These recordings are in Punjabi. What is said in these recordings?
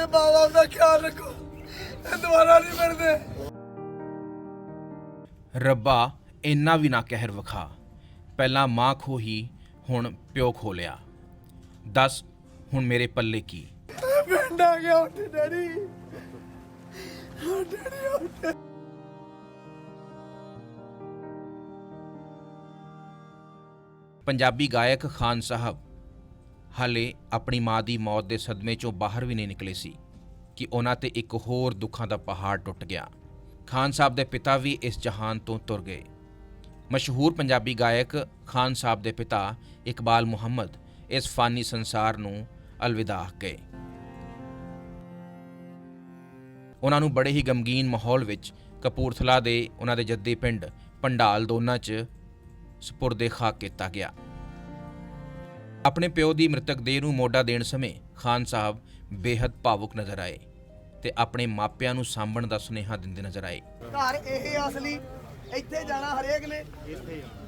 ਆਪਣੇ ਬਾਬਾ ਦਾ ਖਿਆਲ ਰੱਖੋ। ਇਹ ਦੁਬਾਰਾ ਨਹੀਂ ਮਿਲਦੇ ਰੱਬਾ ਇੰਨਾ ਵੀ ਨਾ ਕਹਿਰ ਵਿਖਾ। ਪਹਿਲਾਂ ਮਾਂ ਖੋਹੀ ਹੁਣ ਪਿਓ ਖੋ ਲਿਆ। ਦੱਸ ਹੁਣ ਮੇਰੇ ਪੱਲੇ ਕੀ? ਪਿੰਡ ਆ ਗਿਆ ਉੱਥੇ ਡੈਡੀ। ਡੈਡੀ ਉੱਥੇ। ਪੰਜਾਬੀ ਗਾਇਕ ਖਾਨ ਸਾਹਿਬ ਹਾਲੇ ਆਪਣੀ ਮਾਂ ਦੀ ਮੌਤ ਦੇ ਸਦਮੇ ਚੋਂ ਬਾਹਰ ਵੀ ਨਹੀਂ ਨਿਕਲੇ ਸੀ ਕਿ ਉਹਨਾਂ ਤੇ ਇੱਕ ਹੋਰ ਦੁੱਖਾਂ ਦਾ ਪਹਾੜ ਟੁੱਟ ਗਿਆ। ਖਾਨ ਸਾਹਿਬ ਦੇ ਪਿਤਾ ਵੀ ਇਸ ਜਹਾਨ ਤੋਂ ਤੁਰ ਗਏ। ਮਸ਼ਹੂਰ ਪੰਜਾਬੀ ਗਾਇਕ ਖਾਨ ਸਾਹਿਬ ਦੇ ਪਿਤਾ ਇਕਬਾਲ ਮੁਹੰਮਦ ਇਸ ਫਾਨੀ ਸੰਸਾਰ ਨੂੰ ਅਲਵਿਦਾ ਗਏ। ਉਹਨਾਂ ਨੂੰ ਬੜੇ ਹੀ ਗਮਗੀਨ ਮਾਹੌਲ ਵਿੱਚ ਕਪੂਰਥਲਾ ਦੇ ਉਹਨਾਂ ਦੇ ਜੱਦੀ ਪਿੰਡ ਪੰਡਾਲ ਦੋਨਾ 'ਚ ਸਪੁਰਦੇ ਖਾਕ ਕੀਤਾ ਗਿਆ। ਆਪਣੇ ਪਿਓ ਦੀ ਮ੍ਰਿਤਕ ਦੇਹ ਨੂੰ ਮੋਢਾ ਦੇਣ ਸਮੇਂ ਖਾਨ ਸਾਹਿਬ ਬੇहद ਭਾਵੁਕ ਨਜ਼ਰ ਆਏ ਤੇ ਆਪਣੇ ਮਾਪਿਆਂ ਨੂੰ ਸਾਂਭਣ ਦਾ ਸੁਨੇਹਾ ਦਿੰਦੇ ਨਜ਼ਰ ਆਏ। ਘਰ ਇਹ ਅਸਲੀ ਇੱਥੇ ਜਾਣਾ ਹਰੇਕ ਨੇ।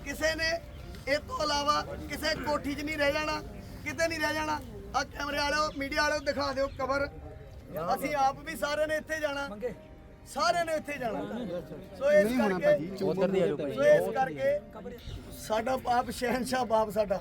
ਕਿਸੇ ਨੇ ਇਸ ਤੋਂ ਇਲਾਵਾ ਕਿਸੇ ਕੋਠੀ 'ਚ ਨਹੀਂ ਰਹਿ ਜਾਣਾ ਕਿਤੇ ਨਹੀਂ ਰਹਿ ਜਾਣਾ। ਆ ਕੈਮਰੇ ਵਾਲਿਓ ਮੀਡੀਆ ਵਾਲਿਓ ਦਿਖਾ ਦਿਓ ਕਬਰ। ਅਸੀਂ ਆਪ ਵੀ ਸਾਰਿਆਂ ਨੇ ਇੱਥੇ ਜਾਣਾ। ਸਾਰਿਆਂ ਨੇ ਇੱਥੇ ਜਾਣਾ। ਸੋ ਇਸ ਕਰਕੇ ਸੋ ਇਸ ਕਰਕੇ ਸਾਡਾ ਪਾਪ ਸ਼ਹਿਨशाह ਬਾਪ ਸਾਡਾ।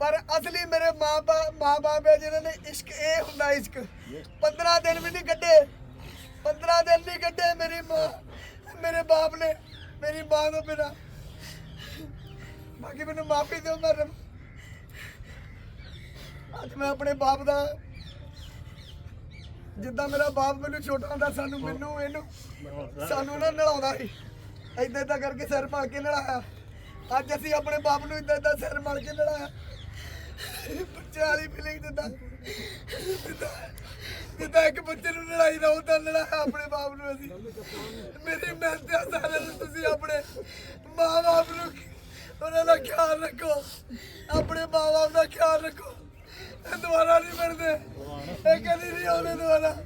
ਪਰ ਅਸਲੀ ਮੇਰੇ ਮਾਂ-ਬਾ ਮਾਂ-ਬਾਪ ਹੈ, ਜਿਨ੍ਹਾਂ ਨੇ ਇਸ਼ਕ ਇਹ ਹੁੰਦਾ ਇਸ਼ਕ 15 ਦਿਨ ਵੀ ਨਹੀਂ ਕੱਢੇ 15 ਦਿਨ ਨਹੀਂ ਕੱਢੇ ਮੇਰੀ ਮਾਂ, ਮੇਰੇ ਬਾਪ ਨੇ, ਮੇਰੀ ਮਾਂ ਤੋਂ ਬਿਨਾਂ। ਬਾਕੀ ਮੈਨੂੰ ਮਾਫੀ ਦਿਓ, ਮੈਂ ਅੱਜ ਮੈਂ ਆਪਣੇ ਬਾਪ ਦਾ, ਜਿੱਦਾਂ ਮੇਰਾ ਬਾਪ ਮੈਨੂੰ ਛੋਟਾ ਹੁੰਦਾ, ਸਾਨੂੰ ਮੈਨੂੰ ਇਹਨੂੰ, ਸਾਨੂੰ ਨਾ ਨਲਾਉਂਦਾ ਸੀ। ਏਦਾਂ ਏਦਾਂ ਕਰਕੇ ਸਿਰ ਮਾਰ ਕੇ ਨਲਾਇਆ। ਅੱਜ ਅਸੀਂ ਆਪਣੇ ਬਾਪ ਨੂੰ ਏਦਾਂ ਏਦਾਂ ਸਿਰ ਮਾਰ ਕੇ ਨਲਾਇਆ। ਬੱਚਿਆਂ ਵਾਲੀ ਫੀਲਿੰਗ ਦਿੰਦਾ। ਜਿੱਦਾਂ ਇੱਕ ਬੱਚੇ ਨੂੰ ਲੜਾਈ ਦਾ ਉਦਾਂ ਲੜਾਇਆ ਆਪਣੇ ਬਾਪ ਨੂੰ ਅਸੀਂ। ਮੇਰੀ ਮਿਹਨਤ ਆ ਸਾਰਿਆਂ ਨੂੰ ਤੁਸੀਂ ਆਪਣੇ ਮਾਂ-ਬਾਪ ਨੂੰ ਉਹਨਾਂ ਦਾ ਖਿਆਲ ਰੱਖੋ। ਆਪਣੇ ਮਾਂ-ਬਾਪ ਦਾ ਖਿਆਲ ਰੱਖੋ। ਇਹ ਦੁਬਾਰਾ ਨਹੀਂ ਮਿਲਦੇ ਇਹ ਕਦੀ ਨਹੀਂ ਆਉਣੇ ਦੁਬਾਰਾ।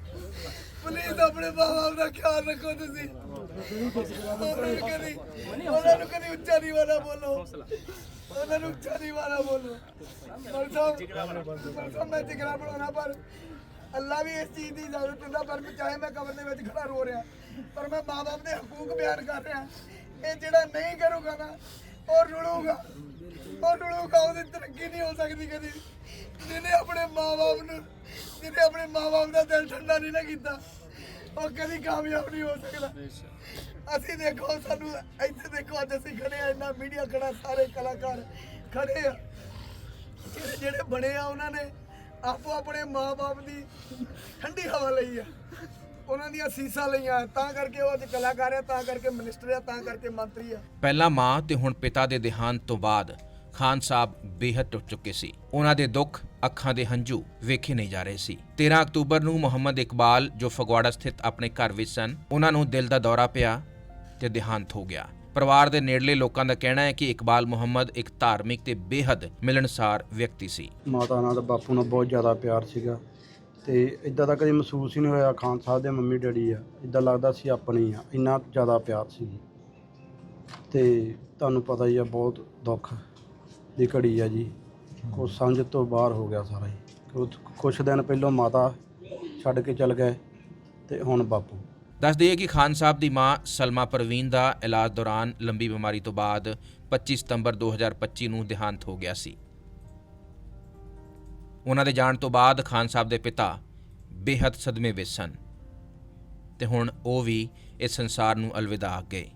ਪਲੀਜ਼ ਆਪਣੇ ਮਾਂ-ਬਾਪ ਦਾ ਖਿਆਲ ਰੱਖੋ ਤੁਸੀਂ। ਉਹਨਾਂ ਨੂੰ ਕਦੀ ਉਹਨਾਂ ਨੂੰ ਕਦੀ ਉੱਚਾ ਨਹੀਂ ਵਾਲਾ ਬੋਲੋ। ਉਹਨਾਂ ਨੂੰ ਉੱਚਾ ਨਹੀਂ ਵਾਲਾ ਬੋਲੋ ਮਰਸਾ ਮੈਂ ਜਿਗਰਾ ਬਣਾਉਣਾ, ਪਰ ਅੱਲਾ ਵੀ ਇਸ ਚੀਜ਼ ਦੀ ਇਜਾਜ਼ਤ ਦਿੰਦਾ, ਪਰ ਚਾਹੇ ਮੈਂ ਕਬਰ ਦੇ ਵਿੱਚ ਖੜਾ ਰੋ ਰਿਹਾ, ਪਰ ਮੈਂ ਮਾਂ-ਬਾਪ ਦੇ ਹਕੂਕ ਬਿਆਨ ਕਰ ਰਿਹਾ। ਇਹ ਜਿਹੜਾ ਨਹੀਂ ਕਰੂਗਾ ਨਾ, ਉਹ ਰੁਲੂਗਾ। ਉਹ ਰੁਲੂਗਾ, ਉਹਦੀ ਤਰੱਕੀ ਨਹੀਂ ਹੋ ਸਕਦੀ ਕਦੀ। ਜਿਹਨੇ ਆਪਣੇ ਮਾਂ-ਬਾਪ ਨੂੰ ਜਿਹਨੇ ਆਪਣੇ ਮਾਂ-ਬਾਪ ਦਾ ਦਿਲ ਠੰਡਾ ਨਹੀਂ ਨਾ ਕੀਤਾ, ਉਹ ਕਦੀ ਕਾਮਯਾਬ ਨਹੀਂ ਹੋ ਸਕਦਾ। ਅਸੀਂ ਦੇਖੋ, ਸਾਨੂੰ ਇੱਥੇ ਦੇਖੋ, ਅੱਜ ਅਸੀਂ ਖੜੇ ਆ, ਇੰਨਾ ਮੀਡੀਆ ਖੜਾ, ਸਾਰੇ ਕਲਾਕਾਰ ਖੜੇ ਆ। ਜਿਹੜੇ ਜਿਹੜੇ ਬਣੇ ਆ, ਉਹਨਾਂ ਨੇ ਆਪੋ ਆਪਣੇ ਮਾਪੇ ਦੀ ਠੰਡੀ ਹਵਾ ਲਈ ਆ। ਉਹਨਾਂ ਦੀਆਂ ਸੀਸਾਂ ਲਈਆਂ ਤਾਂ ਕਰਕੇ ਉਹ ਅੱਜ ਕਲਾਕਾਰ ਆ, ਤਾਂ ਕਰਕੇ ਮਿਨਿਸਟਰ ਆ, ਤਾਂ ਕਰਕੇ ਮੰਤਰੀ ਆ। ਪਹਿਲਾਂ ਮਾਂ ਤੇ ਹੁਣ ਪਿਤਾ ਦੇ ਦੇਹਾਂਤ ਤੋਂ ਬਾਅਦ ਖਾਨ ਸਾਹਿਬ ਬੇਹੱਦ ਟੁੱਟ ਚੁੱਕੇ ਸੀ। ਉਹਨਾਂ ਦੇ ਦੁੱਖ ਅੱਖਾਂ ਦੇ ਹੰਝੂ ਵੇਖੇ ਨਹੀਂ ਜਾ ਰਹੇ ਸੀ। 13 ਅਕਤੂਬਰ ਨੂੰ ਮੁਹੰਮਦ ਇਕਬਾਲ, ਜੋ ਫਗਵਾੜਾ ਸਥਿਤ ਆਪਣੇ ਘਰ ਵਿੱਚ ਸਨ, ਉਹਨਾਂ ਨੂੰ ਦਿਲ ਦਾ ਦੌਰਾ ਪਿਆ ਤੇ ਦੇਹਾਂਤ ਹੋ ਗਿਆ। ਪਰਿਵਾਰ ਦੇ ਨੇੜਲੇ ਲੋਕਾਂ ਦਾ ਕਹਿਣਾ ਹੈ ਕਿ ਇਕਬਾਲ ਮੁਹੰਮਦ ਇੱਕ ਧਾਰਮਿਕ ਤੇ ਬੇਹੱਦ ਮਿਲਣਸਾਰ ਵਿਅਕਤੀ ਸੀ। ਮਾਤਾ ਨਾਲ ਬਾਪੂ ਨਾਲ ਬਹੁਤ ਜ਼ਿਆਦਾ ਪਿਆਰ ਸੀਗਾ ਤੇ ਇਦਾਂ ਦਾ ਕਦੇ ਮਹਿਸੂਸ ਹੀ ਨਹੀਂ ਹੋਇਆ, ਖਾਨ ਸਾਹਿਬ ਦੇ ਮੰਮੀ ਡੈਡੀ ਆ। ਇਦਾਂ ਲੱਗਦਾ ਸੀ ਆਪਣੇ ਆ, ਇੰਨਾ ਜ਼ਿਆਦਾ ਪਿਆਰ ਸੀ। ਤੇ ਤੁਹਾਨੂੰ ਪਤਾ ਹੀ ਆ, ਬਹੁਤ ਦੁੱਖ ਦੀ ਘੜੀ ਆ ਜੀ। ਕੁਛ ਸਮਝ ਤੋਂ ਬਾਹਰ ਹੋ ਗਿਆ ਸਾਰਾ ਹੀ। ਕੁਛ- ਦਿਨ ਪਹਿਲਾਂ ਮਾਤਾ ਛੱਡ ਕੇ ਚਲ ਗਏ ਤੇ ਹੁਣ ਬਾਪੂ। ਦੱਸ ਦਈਏ ਕਿ ਖਾਨ ਸਾਹਿਬ ਦੀ ਮਾਂ ਸਲਮਾ ਪਰਵੀਨ ਦਾ ਇਲਾਜ ਦੌਰਾਨ ਲੰਬੀ ਬਿਮਾਰੀ ਤੋਂ ਬਾਅਦ 25 ਸਤੰਬਰ 2025 ਨੂੰ ਦੇਹਾਂਤ ਹੋ ਗਿਆ ਸੀ। ਉਹਨਾਂ ਦੇ ਜਾਣ ਤੋਂ ਬਾਅਦ ਖਾਨ ਸਾਹਿਬ ਦੇ ਪਿਤਾ ਬੇਹੱਦ ਸਦਮੇ ਵਿੱਚ ਸਨ ਤੇ ਹੁਣ ਉਹ ਵੀ ਇਸ ਸੰਸਾਰ ਨੂੰ ਅਲਵਿਦਾ ਗਏ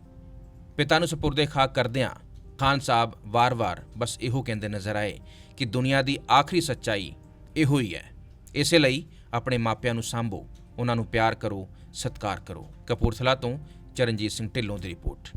ਪਿਤਾ ਨੂੰ ਸਪੁਰਦੇ ਖਾਕ ਕਰਦਿਆਂ ਖਾਨ ਸਾਹਿਬ ਵਾਰ-ਵਾਰ ਬਸ ਇਹੋ ਕਹਿੰਦੇ ਨਜ਼ਰ ਆਏ ਕਿ ਦੁਨੀਆ ਦੀ ਆਖਰੀ ਸੱਚਾਈ ਇਹੋ ਹੀ ਹੈ। ਇਸੇ ਲਈ ਆਪਣੇ ਮਾਪਿਆਂ ਨੂੰ ਸਾਂਭੋ, ਉਹਨਾਂ ਨੂੰ ਪਿਆਰ ਕਰੋ, ਸਤਿਕਾਰ ਕਰੋ। ਕਪੂਰਥਲਾ ਤੋਂ ਚਰਨਜੀਤ ਸਿੰਘ ਢਿੱਲੋਂ ਦੀ ਰਿਪੋਰਟ।